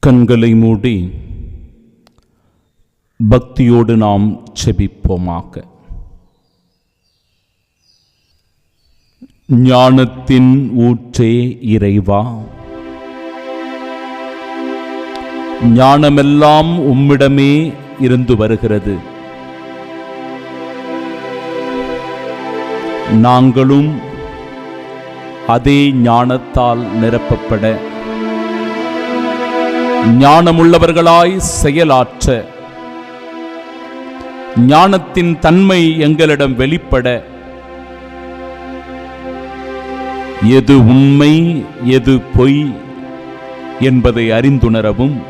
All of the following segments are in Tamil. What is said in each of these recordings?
கண்களை மூடி பக்தியோடு நாம் செபிப்போமாக. ஞானத்தின் ஊற்றே இறைவா. ஞானமெல்லாம் உம்மிடமே இருந்து வருகிறது. நாங்களும் அதே ஞானத்தால் நிரப்பப்பட ஞானமுள்ளவர்களாய் செயலாற்ற. ஞானத்தின் தன்மை எங்களிடம் வெளிப்பட. எது உண்மை எது பொய் என்பதை அறிந்துணரவும்.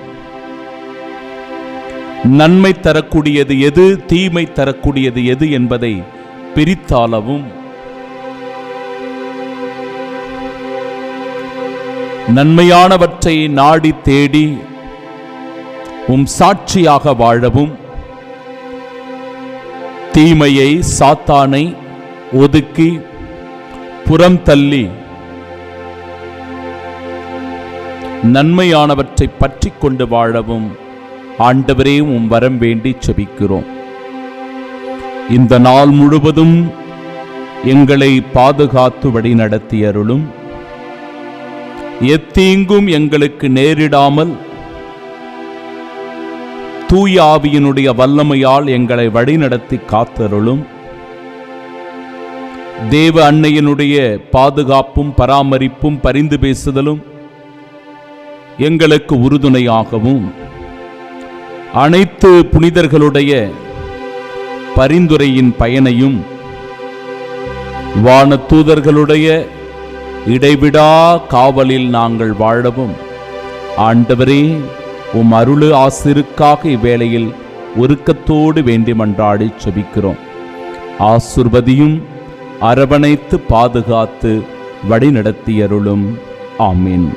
நன்மை தரக்கூடியது எது தீமை தரக்கூடியது எது என்பதை பிரித்தாளவும். நன்மையானவற்றை நாடி தேடி உம் சாட்சியாக வாழவும். தீமையை சாத்தானை ஒதுக்கி புறம் தள்ளி நன்மையானவற்றை பற்றி கொண்டு வாழவும். ஆண்டவரே உம் வரம் வேண்டி செபிக்கிறோம். இந்த நாள் முழுவதும் எங்களை பாதுகாத்து வழி நடத்தியருளும் எத்தீங்கும் எங்களுக்கு நேரிடாமல் தூய ஆவியினுடைய வல்லமையால் எங்களை வழிநடத்தி காத்தருளும். தேவ அன்னையினுடைய பாதுகாப்பும் பராமரிப்பும் பரிந்து பேசுதலும் எங்களுக்கு உறுதுணையாகவும் அனைத்து புனிதர்களுடைய பரிந்துரையின் பயனையும் வானதூதர்களுடைய இடைவிடா காவலில் நாங்கள் வாழவும். ஆண்டவரே உம் அருளு ஆசிருக்காக இவ்வேளையில் ஒருக்கத்தோடு வேண்டி மன்றாடி செபிக்கிறோம். ஆசுர்வதியும் அரவணைத்து பாதுகாத்து வழிநடத்தியருளும். ஆமீன்.